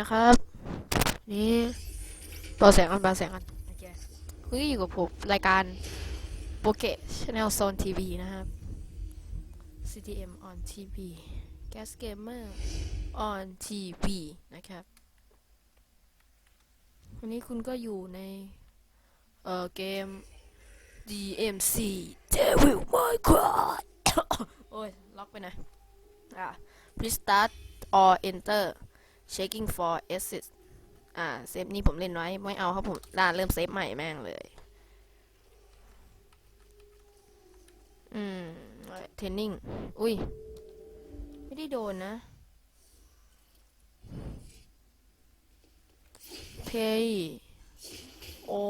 นะครับ นี่เบาแสงกันเบาแสงกันโอเคคุณก็อยู่กับผมรายการโปเกตช n แนลโซนทีวีนะครับ CTM on TV Gas Gamer on TV นะครับ วันนี้คุณก็อยู่ใน เอ่อ เกม DMC Devil May Cry โอ้ย ล็อกไปหน่อยอะ please start or enter checking for exit อ่า เซฟนี้ผมเล่นไว้ ไม่เอาครับผมด่าเริ่มเซฟใหม่แม่งเลย อืมเทรนนิ่ง อุ้ย ไม่ได้โดนนะ เพย์โอ้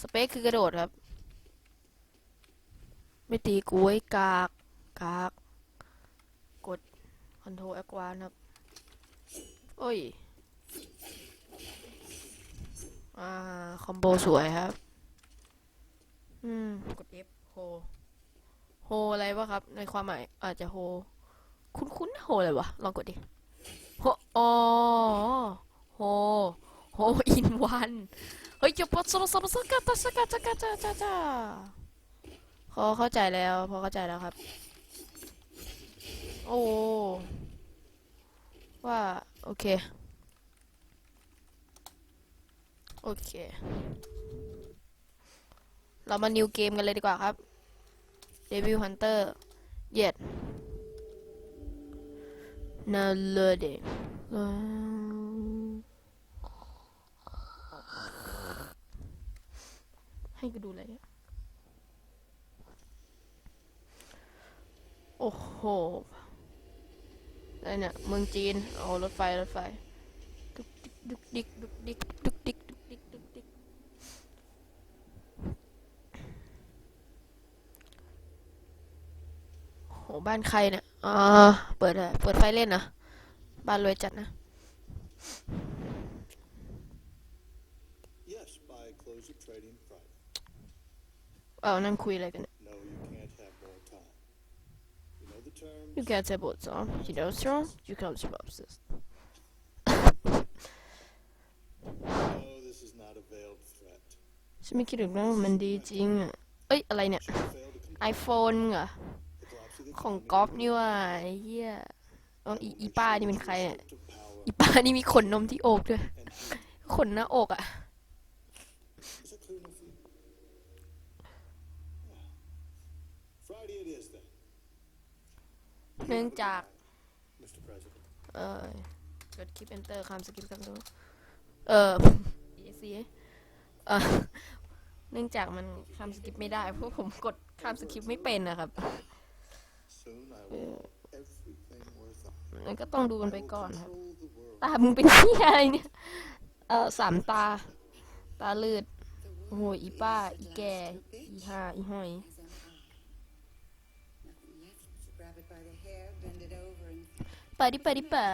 สเปคคือกระโดดครับ ไม่ตีกูไว้กาก กาก กดคอนโทรลแอควานครับ โอ้ย อ่า คอมโบสวยครับ อืม กด F โฮ โฮอะไรวะครับ ในความหมาย อาจจะโฮ คุ้นๆนะโฮอะไรวะ ลองกดดิ โฮอ๋อโฮ โฮอินวัน เฮ้ยจะปดสลสลสกัดตะสกัดสกัดจ้าจ้าจ้าพอเข้าใจแล้ว พอเข้าใจแล้วครับ โอ้ว่า โอเค โอเค เรามานิวเกมกันเลยดีกว่าครับ Devil Hunter เย็ด Now loading ให้กูดูเนี่ยโอ้โห อะไรเนี่ย เมืองจีน โอ้รถไฟ รถไฟ ดุกดิกดุกดิกดุกดิกดุกดิกดุกดิกดุกดิกโห บ้านใครเนี่ย อ่า เปิดอะเปิดไฟเล่นนะ บ้านรวยจัดนะ Yes, by close of trading Friday. เอานั่งคุยอะไรกันเนี่ย No, you can't have more time. You know the terms? You can't say what's on you know strong you come to upstairs No, this is not a veiled threat. ฉันไม่คิดถึงว่ามันดีจริงอะเอ้ย อะไรเนี่ย You fail to comply. iPhone เหรอ The collapse of the ของ economy ก๊อฟนี่ว่าไอ้เหี้ยเอ๋ออีอีป้านี่เป็นใครเนี่ย to power อีป้านี่มีขนนมที่อกด้วย and greed. ขนหน้าอกอะ เนื่องจาก Mr. President. เออกดคลิป enter คำสกิปคำดูเออ ESC เออเนื่องจากมันคำสกิปไม่ได้เพราะผมกดคำสกิปไม่เป็นนะครับ Soon I will know everything worth it. มันก็ต้องดูกันไปก่อนครับ Control the world. ตา มึงเป็นเหี้ยอะไรเนี่ย เออสามตา ตาลืดโอ้โหอีป้า อีแก่อีห่า อีห้อย ไปดิไปดิป่า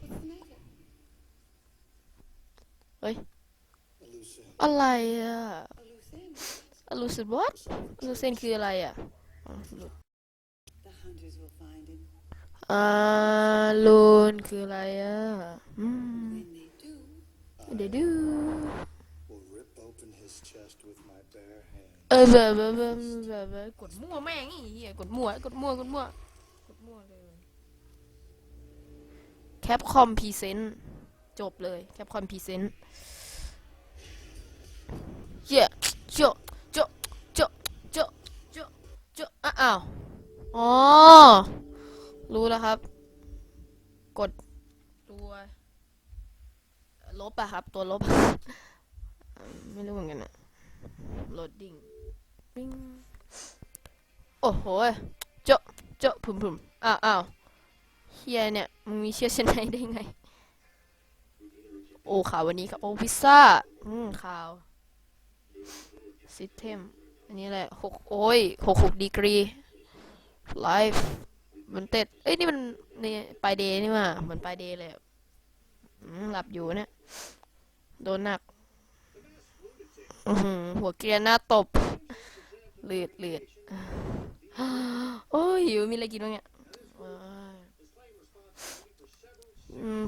what's the matter? เฮ้ย A loose end. อะไรอ่ะ A loose end. อลูซินวัดอลูซินคืออะไรอ่ะอ๋อหลุด The hunters will find him. อาลูนคืออะไรอ่ะ อืม When they do, เดี๋ยวดู Will rip open his chest with my bare hands. เออแบบแบบแบบแบบแบบกดมั่วแม่งไอ้เหี้ยกดมั่วกดมั่วกดมั่วกดมั่ว แคปคอมพรีเซนต์จบเลยแคปคอมพรีเซนต์เย้โจโจโจโจโจโจอะอ้าวอ๋อ รู้แล้วครับ กดตัวลบอะครับ ตัวลบ ไม่รู้เหมือนกันอะ loading ปิ้งโอ้โห เจาะเจาะพุ่มพุ่มอ้าวอ้าว ฮียเนี่ย มึงมีเชื้อชนไหนได้ไง โอ้ข่าววันนี้ครับ โอ้พิซซ่า อืมข่าวซิสเทมอันนี้แหละหกโอ้ยหกหกดีกรีไลฟ์มันเต็ด เอ้ย นี่มันนี่ปลายเดย์นี่มาเหมือนปลายเดย์เลยอืมหลับอยู่เนี่ย โดนหนักหัวเกรียนหน้าตบเลือดเลือดโอ้ยหิวมีอะไรกินบ้างเนี่ย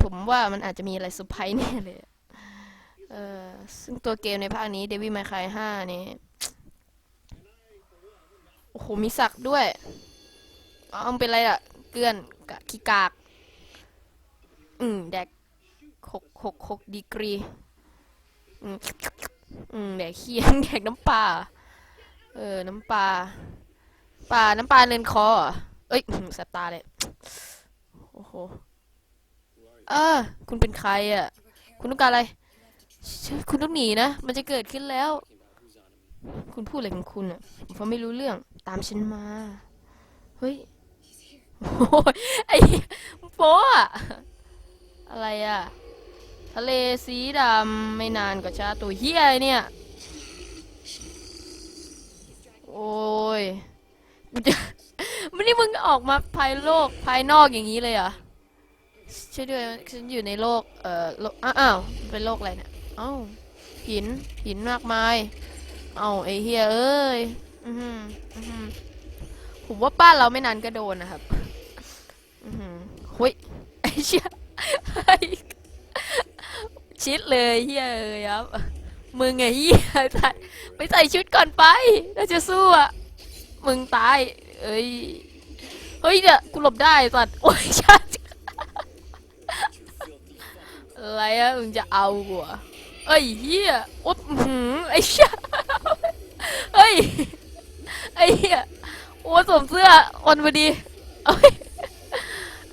ผมว่ามันอาจจะมีอะไรเซอร์ไพรส์แน่เลย เออซึ่งตัวเกมในภาคนี้เดวิ d ไมคายห้านี่ โอ้โห มีสักด้วยอ๋อมันเป็นอะไรล่ะ เกลือนกะขี้กาก อืม แดกหกหกหกดีกรี อืม อืม แดกเคียงแดกน้ำปลา เออ น้ำปลา ปลา น้ำปลาเลนคอเหรอเอ้ยแสบตาเลย โอ้โห เออ คุณเป็นใครอะ คุณต้องการอะไร คุณต้องหนีนะ มันจะเกิดขึ้นแล้ว คุณพูดอะไรของคุณอะ ผมฟังไม่รู้เรื่อง ตามฉันมา เฮ้ย โอ้ยไอ้โป๊ะอะอะไรอะ ทะเลสีดำไม่นานก็ช้าตัวเฮียเนี่ย โอ้ยกูจะไม่ได้มึงออกมาภายโลกภายนอกอย่างนี้เลยอะ ช่วยด้วยฉันอยู่ในโลก เอ่อโลกอ้าว เป็นโลกอะไรเนี่ย เอ้า หิน หินมากมาย เอ้าไอเฮียเอ้ย อือหืออือหือผมว่าบ้าเราไม่นานก็โดนนะครับ อือหือหุยไอเชี่ยชิดเลยเฮียเอ้ยครับ มึงไงเฮียใส่ไปใส่ชุดก่อนไปแล้วจะสู้อะ มึงตาย เอ้ย เฮ้ยเนี่ยกูหลบได้สัตว์ โอ้ยชัด อะไรอะมึงจะเอากูเหรอเอ้ยเฮียอุ๊บอื้อหือไอ้เชี่ยเฮ้ยไอ้เฮียโอ้สวมเสื้ออ่อนพอดีเอ้ย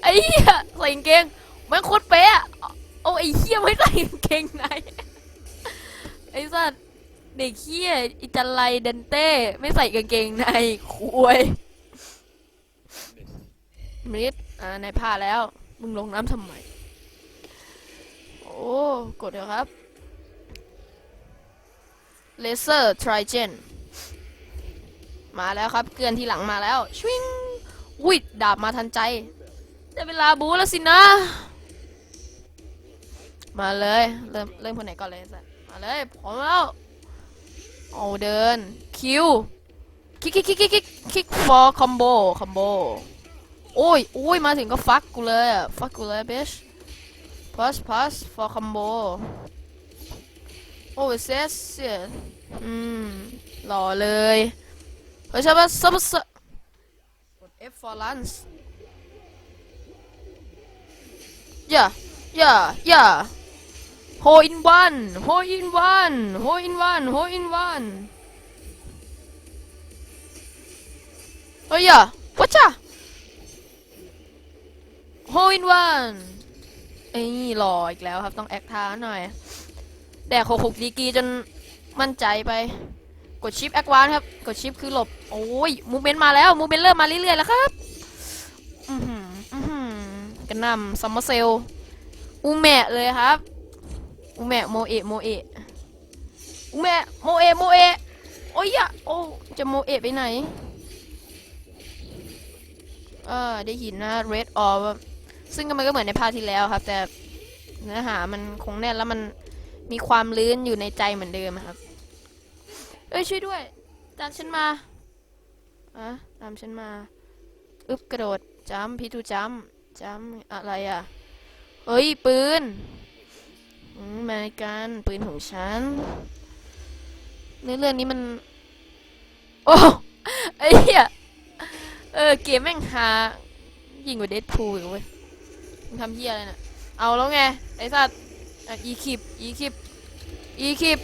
ไอ้เฮียใส่กางเกงแม่งโคตรเป๊ะอะโอ้ไอ้เฮียไม่ใส่กางเกงในไอ้สัตว์เด็กเฮียอิตาไลเดนเต้ไม่ใส่กางเกงในคุยมิดอ่าในผ้าแล้ว มึงลงน้ำทำไม โอ้ กดเดี๋ยวครับเลเซอร์ทริเจนมาแล้วครับ เกลือนที่หลังมาแล้วชวิงอุ้ยดาบมาทันใจได้เวลาบูแล้วสินะ มาเลย เริ่มเริ่มคนไหนก่อนเลยสัมาเลยพร้อมแล้วเอาเดิน คิว คิกคิกคิกคิกคิกคิก for combo combo โอ้ยโอ้ยมาถึงก็ฟักกูเลยอะฟักกูเลย bitch Pass, pass for combo. Oh, it says it. อืม หล่อเลยเฮ้ยใช่ปะซับซับกด F for lunch. Yeah, yeah, yeah. Hole in one, hole in one, hole in one, hole in one. เฮ้ยอะ watcha. Hole in one. ไอ้นี่หล่ออีกแล้วครับต้องแอคท่าหน่อย แดกหกหกดีกีจนมั่นใจไป กดชิปแอควานครับ กดชิปคือหลบ โอ้ยมูเมนต์มาแล้วมูเมนต์เริ่มมาเรื่อยๆแล้วครับอือหืออือหือกระนำซัมเมอร์เซลอูแมะเลยครับอูแมะโมเอะโมเอะอูแมะโมเอะโมเอะโอ้ยอะโอ้จะโมเอะไปไหนเออได้ยินนะ red orb ซึ่งก็มันก็เหมือนในภาคที่แล้วครับ แต่เนื้อหามันคงแน่นแล้วมันมีความลื้นอยู่ในใจเหมือนเดิมครับ เอ้ยช่วยด้วย ตามฉันมาอะตามฉันมาอึบกระโดดจัมพีทูจัมจัมอะไรอะเฮ้ยปืนอืมมากันปืนของฉันเนื้อเรื่องนี้มัน โอ้ไอ้เหี้ยเออเกมแม่งหายิ่งกว่าเดดพูลอีกเว้ย มึงทำเฮียอะไรน่ะ เอาแล้วไง ไอ้สัตว์อะอีคลิปอีคลิปอีคลิป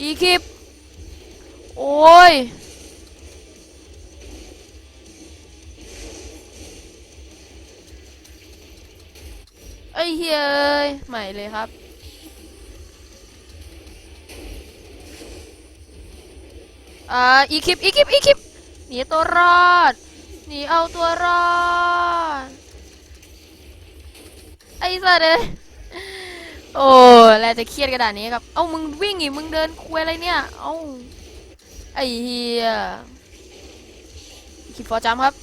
อีคลิปโอ้ยไอ้เฮียเอ้ยใหม่เลยครับ อ่า อีคลิป อีคลิป อีคลิป หนีตัวรอด หนีเอาตัวรอด ไอ้สัตว์เอ้ยโอ้แล้วจะเครียดกระดาษนี้ครับ เอ้ามึงวิ่งอีกมึงเดินคุยอะไรเนี่ย เอ้าไอ้เฮียคิดฟอร์จัมครับ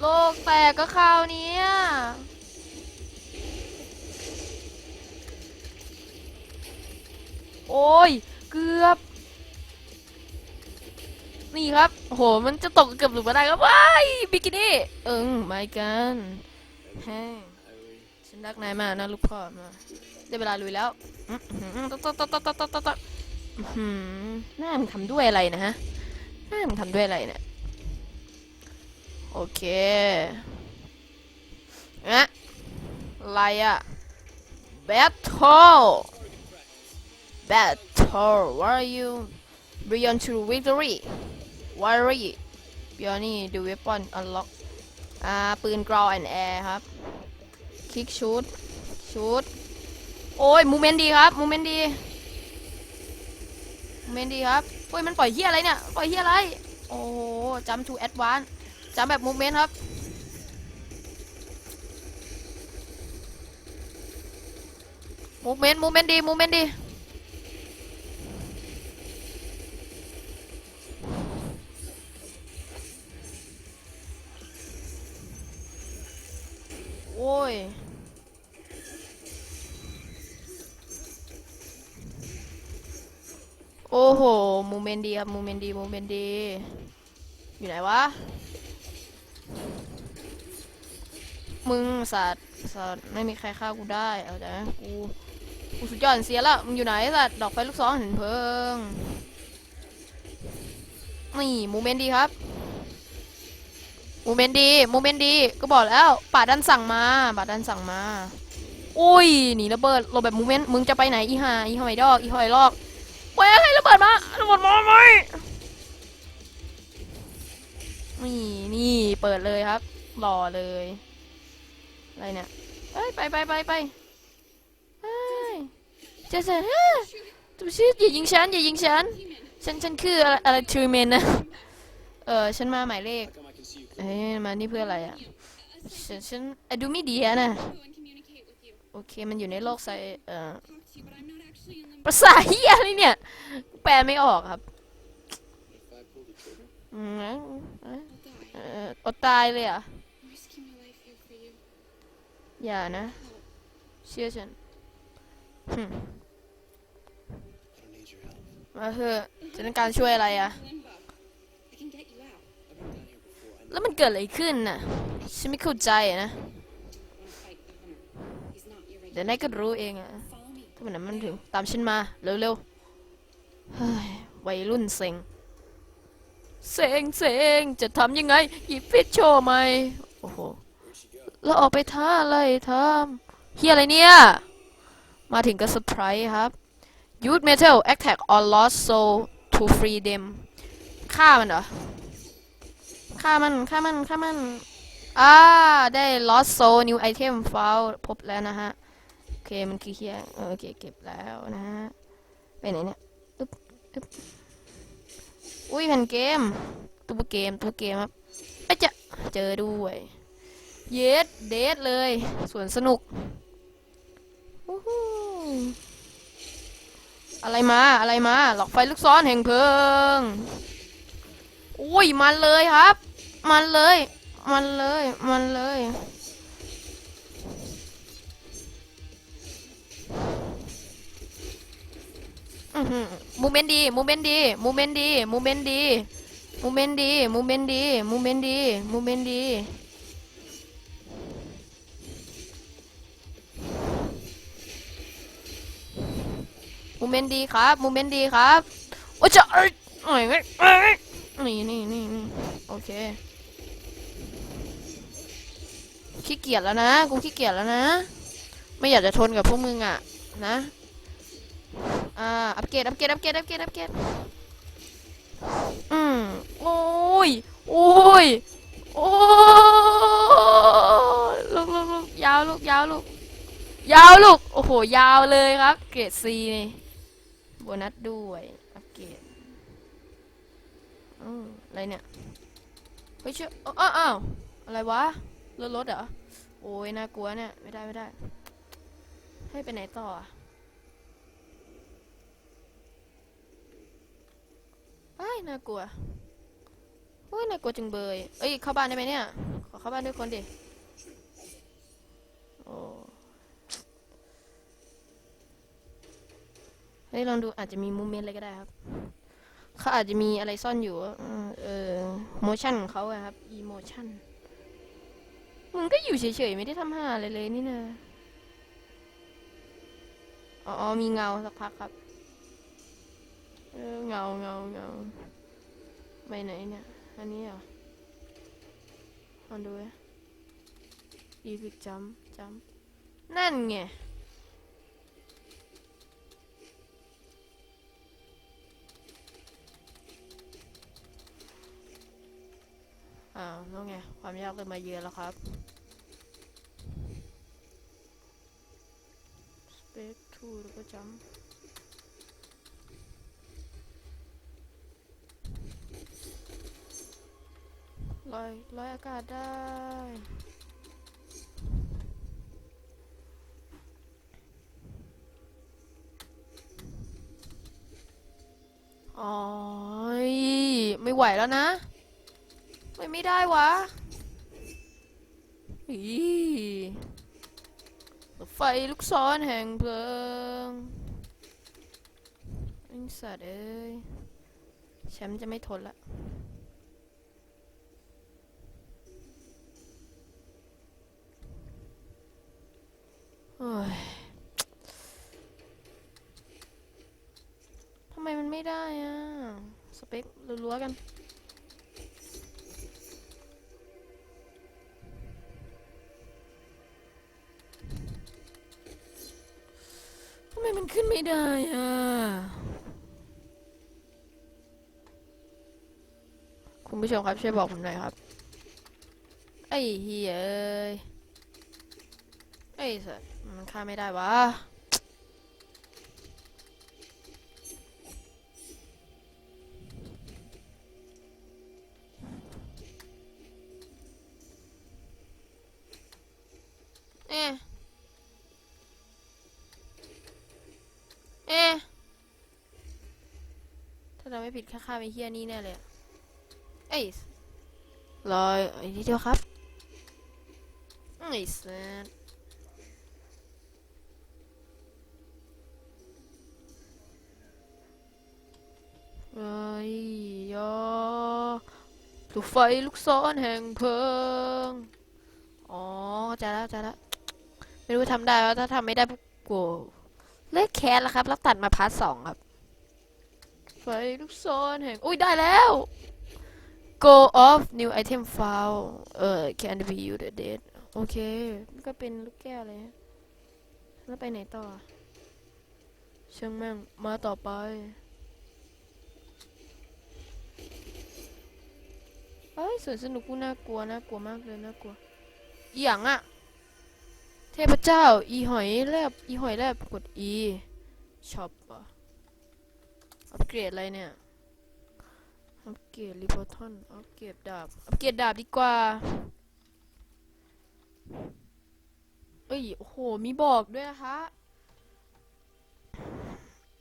โลกแตกก็คราวนี้โอ้ย เกือบ นี่ครับโหมันจะตกเกือบหลุดมาได้ครับว้ายบิกินี่เอิงไม่กันเฮ้ยฉันรักนายมากนะลูกพ่อมาได้เวลาลุยแล้วอื้อหือตตตตตตตหือหน้ามึงทำด้วยอะไรนะฮะหน้ามึงทำด้วยอะไรเนี่ยโอเคอะอะไรอะ battle battle where are you beyond to victory worry beyond นี่ the weapon unlock อ่าปืน ground and air ครับ kick shoot shoot โอ้ยมูเมนต์ดีครับมูเมนต์ดีมูเมนต์ดีครับโอ้ยมันปล่อยเฮียอะไรเนี่ยปล่อยเฮียอะไร โอ้โหจำ to advance จำแบบมูเมนต์ครับมูเมนต์มูเมนต์ดีมูเมนต์ดี โอ้ย โอ้โหมูเมนดีครับมูเมนดีมูเมนดี อยู่ไหนวะ มึงสัตว์สัตว์ไม่มีใครฆ่ากูได้เอาใจกูกูสุดยอดเสียล้วมึงอยู่ไหนสัตว์ดอกไฟลูกซองเห็นเพิงนี่มูเมนดีครับ มูเมนต์ดีมูเมนต์ดีก็บอกแล้วป่าดันสั่งมาป่าดันสั่งมาอุ้ยหนีระเบิดหลบแบบมูเมนต์มึงจะไปไหนอีห่าอีหอยดอกอีหอยลอกไปให้ระเบิดมาระเบิดมาไหมนี่นี่เปิดเลยครับรอเลยอะไรเนี่ยเอ้ยไปไปไปไปเอ้ยเจสันเฮ้ยตูชื่อย่ายิงฉันอย่ายิงฉันฉันฉันคืออะไรอะไรทรูเมนนะเออฉันมาหมายเลข เฮ้ยมานี่เพื่ออะไรอะฉันฉันดูไม่ดีนะโอเคมันอยู่ในโลกไซเอ่อภาษาเฮียอะไรเนี่ย แปลไม่ออกครับอืออดตายเลยอะอย่านะ เชื่อฉันมาเถอะจะต้องการช่วยอะไรอะ แล้วมันเกิดอะไรขึ้นน่ะ ฉันไม่เข้าใจนะ เดี๋ยวนายก็รู้เองอะถ้าวันมันถึงตามฉันมา เร็วๆเฮ้ยวัยรุ่นเซ็งเซ็งเซ็งจะทำยังไง หยิบฟิชโชว์ไหมโอ้โห แล้วออกไปท่าอะไรทำเฮียอะไรเนี่ย มาถึงก็เซอร์ไพรส์ครับ Use metal attack on lost soul to free them ฆ่ามันเหรอ ฆ่ามันฆ่ามันฆ่ามันอ่าได้ lost soul new item found พบแล้วนะฮะ โอเค มันคือเฮียเออโอเค เก็บแล้วนะฮะ ไปไหนเนี่ยอึ๊บอึ๊บอุ้ยแผ่นเกม ตัวเกม ตัวเกมครับไอ้จะเจอด้วยเยสเดทเลยสวนสนุกวู้หูอะไรมาอะไรมา หลอกไฟลูกซ้อนแห่งเพลิง อุ้ยมันเลยครับ มันเลย มันเลย มันเลยอือหือมูเมนดี มูเมนดี มูเมนดี มูเมนดี มูเมนดี มูเมนดี มูเมนดี มูเมนดีมูเมนดีครับ มูเมนดีครับ โอ้จะเอ้ยนี่นี่นี่โอเค ขี้เกียจแล้วนะ กูขี้เกียจแล้วนะ ไม่อยากจะทนกับพวกมึงอะ นะ อ่า อัปเกรด อัปเกรด อัปเกรด อัปเกรด อัปเกรด อืมโอ้ย โอ้ย โอ้ยลูกลูกลูกยาวลูกยาวลูก ยาวลูก โอ้โห ยาวเลยครับ เกรดซีนี่โบนัสด้วย อัปเกรดอืมอะไรเนี่ย เฮ้ยเชื่ออ้าวอ้าวอะไรวะรถรถเหรอ อ้ยน่ากลัวเนี่ย ไม่ได้ไม่ได้ ให้ไปไหนต่ออะไอ้ยน่ากลัวเฮ้ยน่ากลัวจังเบยเอ้ยเข้าบ้านได้ไหมเนี่ย ขอเข้าบ้านด้วยคนดิโอ้เฮ้ยลองดูอาจจะมีมูเมนต์อะไรก็ได้ครับเขาอาจจะมีอะไรซ่อนอยู่ เออโมชั่นของเขาครับอีโมชั่น มึงก็อยู่เฉยๆไม่ได้ทำหาอะไรเลยนี่นะอ๋อ มีเงาสักพักครับ เออเงาเงาเงาไปไหนเนี่ย อันนี้เหรอลองดูดิฟิกจัมจัมนั่นไง อ้าวแล้วไง ความยากเริ่มาเยือนแล้วครับสเปซทูแล้วก็จัมลอยลอยอากาศได้ อ๋อ ไม่ไหวแล้วนะ ไม่ได้วะอีไฟลูกซ้อนแห่งเพลิงไอ้สัตว์เอ้ยแชมป์จะไม่ทนละโอ้ยทำไมมันไม่ได้อะสเปครัวๆกัน ไม่ได้อะ คุณผู้ชมครับช่วยบอกผมหน่อยครับ ไอ้เฮียเอ้ยไอ้สัสมันฆ่าไม่ได้วะเอ๊ะ ไม่ผิดค่าค่าไปเฮียนี่แน่เลย เอ้ยรอยอ้นี่เดียวครับไอ้สัสเอ้ยยอลูกไฟลูกซ้อนแห่งเพลิง อ๋อเข้าใจแล้วเข้าใจแล้วไม่รู้ทำได้แล้วถ้าทำไม่ได้ปุ๊บกูเลิกแคสแล้วครับ แล้วตัดมาพาร์ทสองครับ ฟลูกซอนแห่ง อุ้ยได้แล้ว go off new item file เออ can be you the dead โอเค มันก็เป็นลูกแก้วเลย แล้วไปไหนต่อช่างแม่ง มาต่อไปเฮ้ยสวนสนุกกูน่ากลัว น่ากลัวมากเลย น่ากลัวอหย่างอะเทพเจ้า อีหอยแลบ อีหอยแลบ กด E ช็อปอะ อัปเกรดอะไรเนี่ย อัปเกรดริบอทอน อัปเกรดดาบ อัปเกรดดาบดีกว่า เอ้ย โอ้โห มีบอกด้วยนะคะ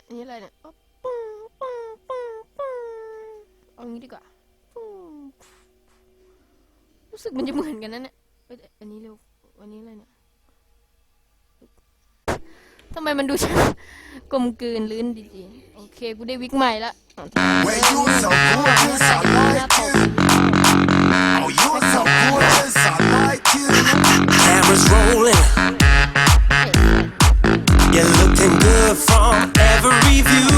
อันนี้อะไรเนี่ยปึ้งปึ้งปึ้งปึ้งเอางี้ดีกว่า รู้สึกมันจะเหมือนกันนะเนี่ยอันนี้เร็ว อันนี้อะไรเนี่ย ทำไมมันดูกลมกลืนลื่นดีๆโอเคกูได้วิกใหม่ละ Well, you so gorgeous, I like you. Oh, you so gorgeous, I like you. Cameras rolling, you're looking good from every view.